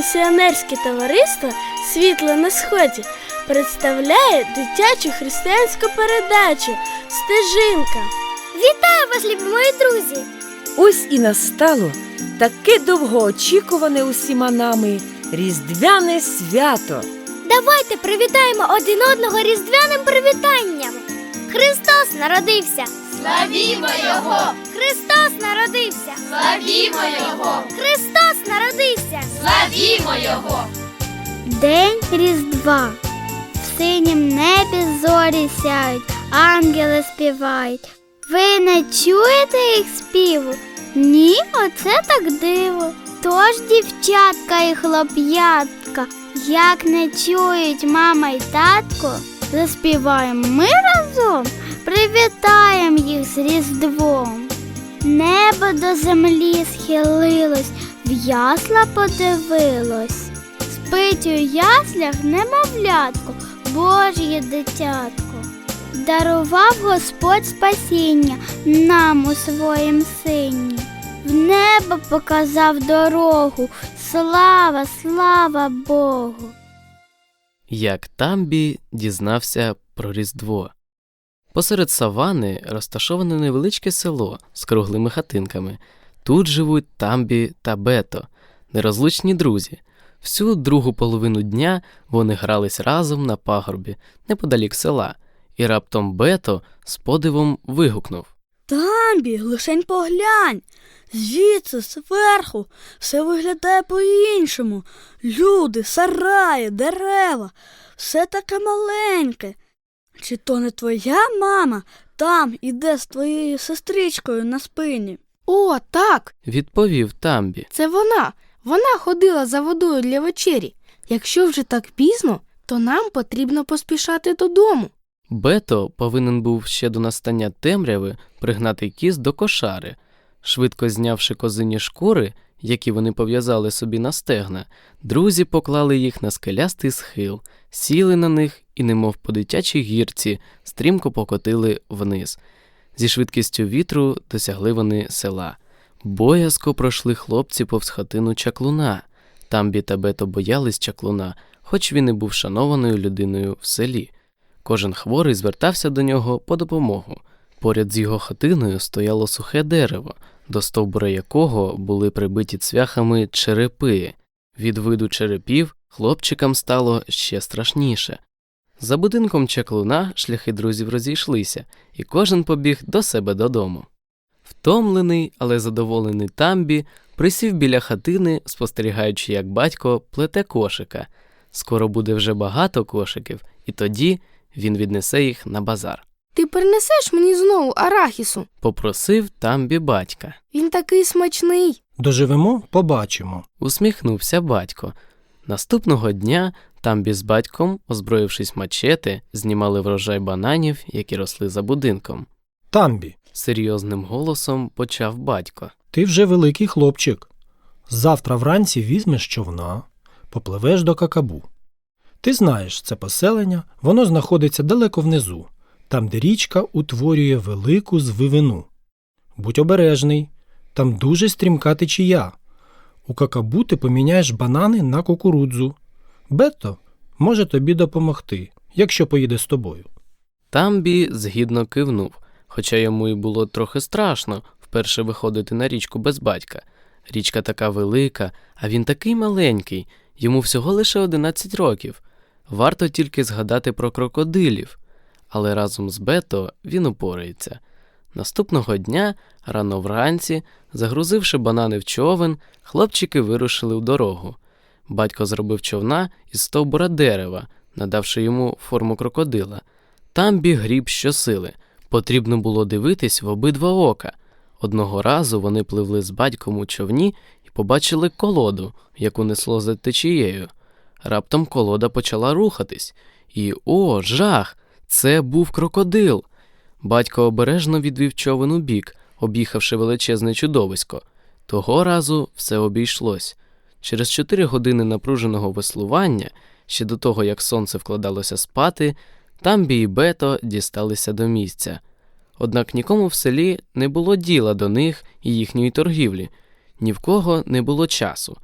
Місіонерське товариство Світло на Сході представляє дитячу християнську передачу Стежинка. Вітаю вас, любі мої друзі! Ось і настало таке довгоочікуване усіма нами Різдвяне свято. Давайте привітаємо один одного різдвяним привітанням. Христос народився! Славімо Його! Христос народився! Славімо Його! Христос народився! Славімо Його! День Різдва. В синім небі зорі сяють, ангели співають. Ви не чуєте їх співу? Ні, оце так диво. Тож, дівчатка і хлоп'ятка, як не чують мама й татко, заспіваємо ми разом, привітаємо їх з Різдвом. Небо до землі схилилось, в ясла подивилось. Спить у яслях немовлятко, Божє дитятко. Дарував Господь спасіння нам у своїм сині. В небо показав дорогу. Слава, слава Богу. Як Тамбі дізнався про Різдво. Посеред савани розташоване невеличке село з круглими хатинками. Тут живуть Тамбі та Бето, нерозлучні друзі. Всю другу половину дня вони грались разом на пагорбі неподалік села, і раптом Бето з подивом вигукнув. Тамбі, лишень поглянь. Звідси, зверху, все виглядає по-іншому. Люди, сараї, дерева, все таке маленьке. Чи то не твоя мама там іде з твоєю сестричкою на спині? О, так, Відповів Тамбі. це вона. Вона ходила за водою для вечері. Якщо вже так пізно, то нам потрібно поспішати додому. Бето повинен був ще до настання темряви пригнати кіз до кошари. Швидко знявши козині шкури, які вони пов'язали собі на стегна, друзі поклали їх на скелястий схил, сіли на них і, немов по дитячій гірці, стрімко покотили вниз. Зі швидкістю вітру досягли вони села. Боязко пройшли хлопці повз хатину чаклуна. Тамбі та Бето боялись чаклуна, хоч він і був шанованою людиною в селі. Кожен хворий звертався до нього по допомогу. Поряд з його хатиною стояло сухе дерево, до стовбура якого були прибиті цвяхами черепи. Від виду черепів хлопчикам стало ще страшніше. За будинком чаклуна шляхи друзів розійшлися, і кожен побіг до себе додому. Втомлений, але задоволений Тамбі присів біля хатини, спостерігаючи, як батько плете кошика. Скоро буде вже багато кошиків, і тоді він віднесе їх на базар. Ти принесеш мені знову арахісу. Попросив Тамбі батька. Він такий смачний. Доживемо, побачимо. Усміхнувся батько. Наступного дня Тамбі з батьком, озброївшись мачети, знімали врожай бананів, які росли за будинком. Тамбі, Серйозним голосом почав батько. ти вже великий хлопчик. Завтра вранці візьмеш човна, попливеш до какабу. Ти знаєш, це поселення, воно знаходиться далеко внизу, там, де річка утворює велику звивину. Будь обережний, там дуже стрімка течія. У какабу ти поміняєш банани на кукурудзу. Бетто може тобі допомогти, якщо поїде з тобою. Тамбі згідно кивнув, хоча йому й було трохи страшно вперше виходити на річку без батька. Річка така велика, а він такий маленький, йому всього лише 11 років. Варто тільки згадати про крокодилів, але разом з Бето він упорається. Наступного дня, рано вранці, загрузивши банани в човен, хлопчики вирушили в дорогу. Батько зробив човна із стовбура дерева, надавши йому форму крокодила. Тамбі гріб щосили. Потрібно було дивитись в обидва ока. Одного разу вони пливли з батьком у човні і побачили колоду, яку несло за течією. Раптом колода почала рухатись, і о, жах! Це був крокодил. Батько обережно відвів човен у бік, об'їхавши величезне чудовисько. Того разу все обійшлось. Через чотири години напруженого веслування, ще до того як сонце вкладалося спати, Тамбі і Бето дісталися до місця. Однак нікому в селі не було діла до них і їхньої торгівлі, ні в кого не було часу.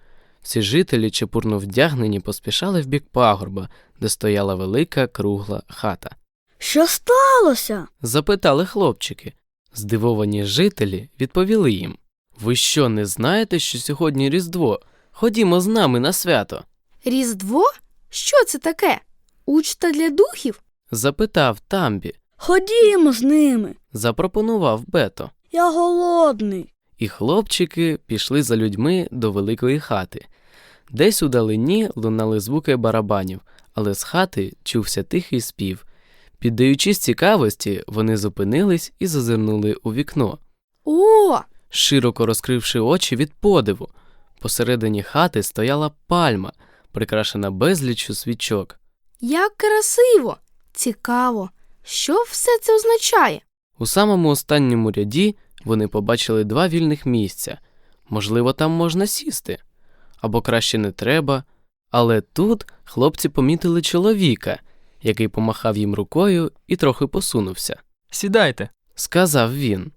Всі жителі, чепурно вдягнені, поспішали в бік пагорба, де стояла велика кругла хата. Що сталося? Запитали хлопчики. Здивовані жителі відповіли їм: Ви що, не знаєте, що сьогодні Різдво? Ходімо з нами на свято. Різдво? Що це таке? Учта для духів? Запитав Тамбі, Ходімо з ними. запропонував Бето. Я голодний. І хлопчики пішли за людьми до великої хати. Десь у далині лунали звуки барабанів, але з хати чувся тихий спів. Піддаючись цікавості, вони зупинились і зазирнули у вікно, О, широко розкривши очі від подиву. Посередині хати стояла пальма, прикрашена безліччю свічок. як красиво! Цікаво, що все це означає? У самому останньому ряді вони побачили два вільних місця. Можливо, там можна сісти. Або краще не треба. Але тут хлопці помітили чоловіка, який помахав їм рукою і трохи посунувся. Сідайте. Сказав він.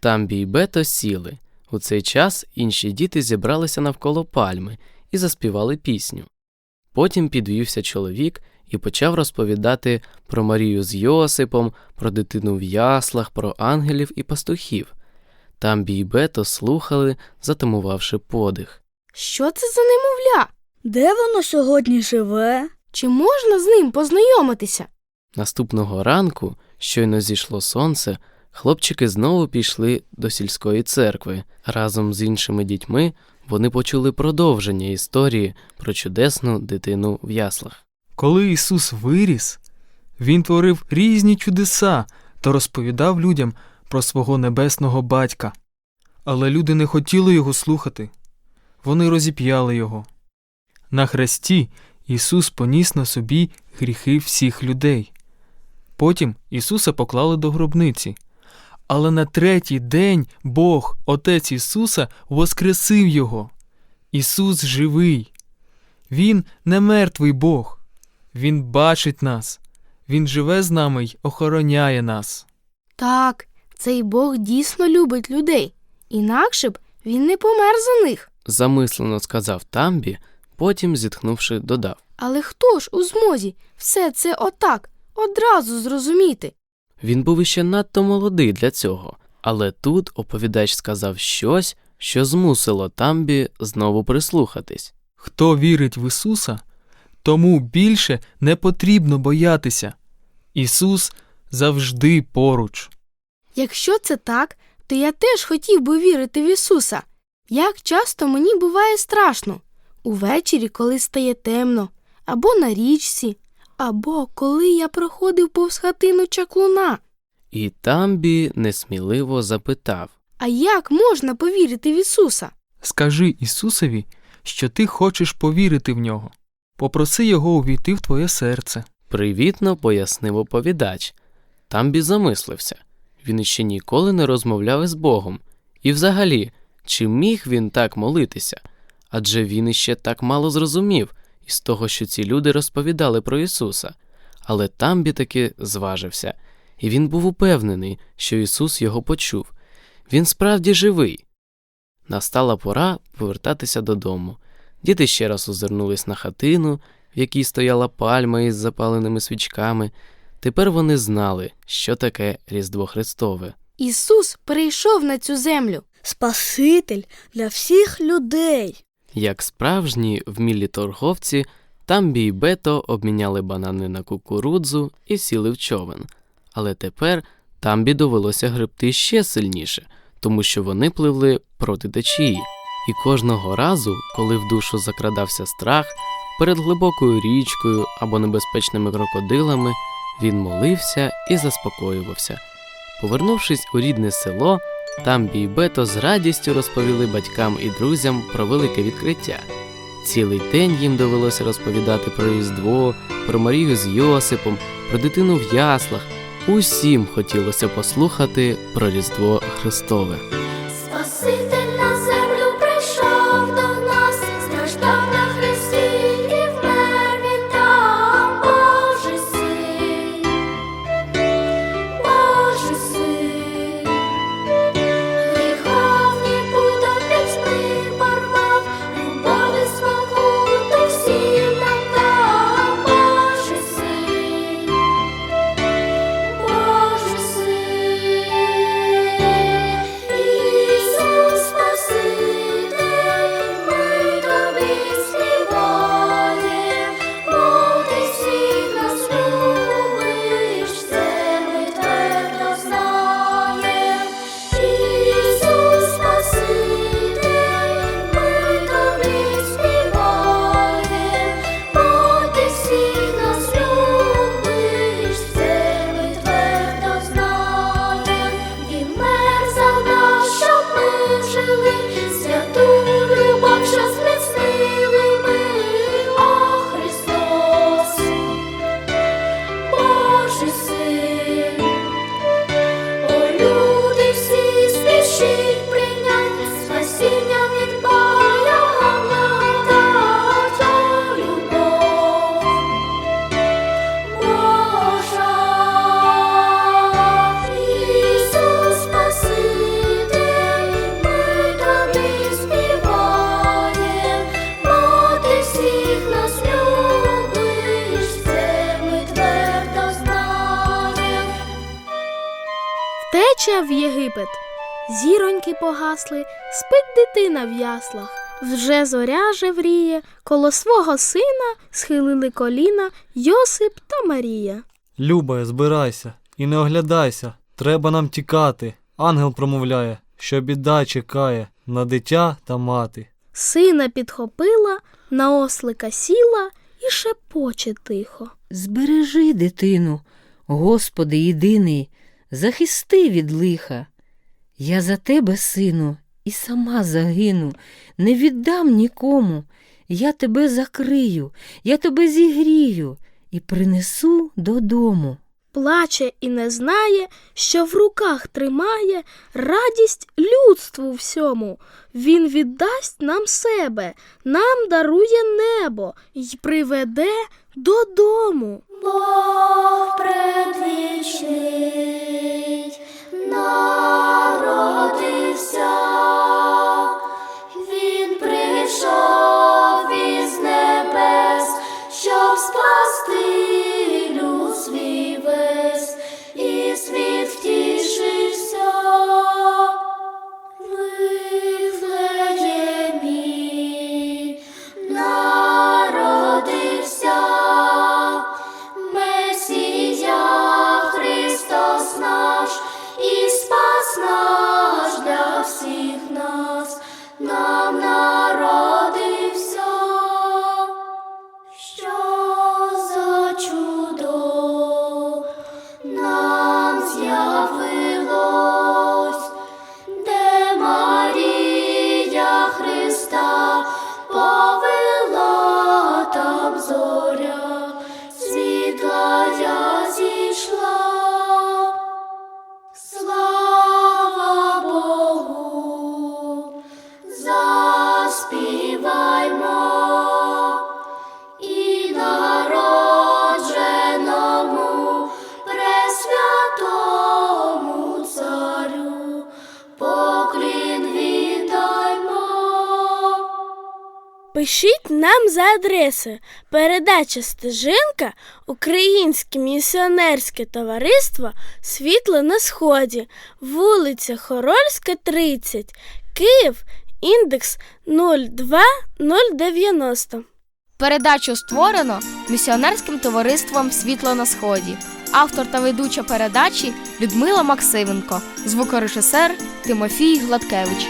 Тамбі й Бето сіли. У цей час інші діти зібралися навколо пальми і заспівали пісню. Потім підвівся чоловік і почав розповідати про Марію з Йосипом, про дитину в яслах, про ангелів і пастухів. Тамбі й Бето слухали, затамувавши подих. Що це за немовля? Де воно сьогодні живе? Чи можна з ним познайомитися? Наступного ранку, щойно зійшло сонце, хлопчики знову пішли до сільської церкви. Разом з іншими дітьми вони почули продовження історії про чудесну дитину в яслах. Коли Ісус виріс, Він творив різні чудеса та розповідав людям про свого небесного батька. Але люди не хотіли його слухати. Вони розіп'яли його. На хресті Ісус поніс на собі гріхи всіх людей. Потім Ісуса поклали до гробниці. Але на третій день Бог, Отець Ісуса, воскресив Його. Ісус живий. Він не мертвий Бог. Він бачить нас. Він живе з нами й охороняє нас. Так, цей Бог дійсно любить людей, інакше б він не помер за них. Замислено сказав Тамбі, потім, зітхнувши, додав. Але хто ж у змозі все це отак одразу зрозуміти? Він був іще надто молодий для цього, але тут оповідач сказав щось, що змусило Тамбі знову прислухатись. Хто вірить в Ісуса, тому більше не потрібно боятися. Ісус завжди поруч. Якщо це так, то я теж хотів би вірити в Ісуса. Як часто мені буває страшно увечері, коли стає темно, або на річці, або коли я проходив повз хатину чаклуна. І Тамбі несміливо запитав. А як можна повірити в Ісуса? Скажи Ісусові, що ти хочеш повірити в нього. Попроси Його увійти в твоє серце. Привітно пояснив оповідач. Тамбі замислився. Він іще ніколи не розмовляв із Богом. І взагалі, чи міг він так молитися? Адже він іще так мало зрозумів із того, що ці люди розповідали про Ісуса. Але Тамбі таки зважився, і він був упевнений, що Ісус його почув. Він справді живий. Настала пора повертатися додому. Діти ще раз озирнулись на хатину, в якій стояла пальма із запаленими свічками. Тепер вони знали, що таке Різдво Христове. Ісус прийшов на цю землю. Спаситель для всіх людей. Як справжні вмілі торговці, Тамбі і Бето обміняли банани на кукурудзу і сіли в човен. Але тепер Тамбі довелося гребти ще сильніше, тому що вони пливли проти течії. І кожного разу, коли в душу закрадався страх, перед глибокою річкою або небезпечними крокодилами, він молився і заспокоювався. Повернувшись у рідне село, Тамбі і Бето з радістю розповіли батькам і друзям про велике відкриття. Цілий день їм довелося розповідати про Різдво, про Марію з Йосипом, про дитину в яслах. Усім хотілося послухати про Різдво Христове. Втече в Єгипет. Зіроньки погасли, спить дитина в яслах. Вже зоря жевріє, коло свого сина схилили коліна Йосип та Марія. Любе, збирайся і не оглядайся. Треба нам тікати. Ангел промовляє, що біда чекає на дитя та мати. Сина підхопила, на ослика сіла і шепоче тихо. Збережи дитину, Господи єдиний, захисти від лиха. Я за тебе, сину, і сама загину, не віддам нікому. Я тебе закрию, я тебе зігрію і принесу додому. Плаче і не знає, що в руках тримає радість людству всьому. Він віддасть нам себе, нам дарує небо й приведе додому. Бог предвічний народився, Він прийшов Пишіть нам за адресою передача стежинка Українське місіонерське товариство Світло на Сході, вулиця Хорольська, 30, Київ, індекс 02090. Передачу створено місіонерським товариством Світло на Сході. Автор та ведуча передачі Людмила Максименко, звукорежисер Тимофій Гладкевич.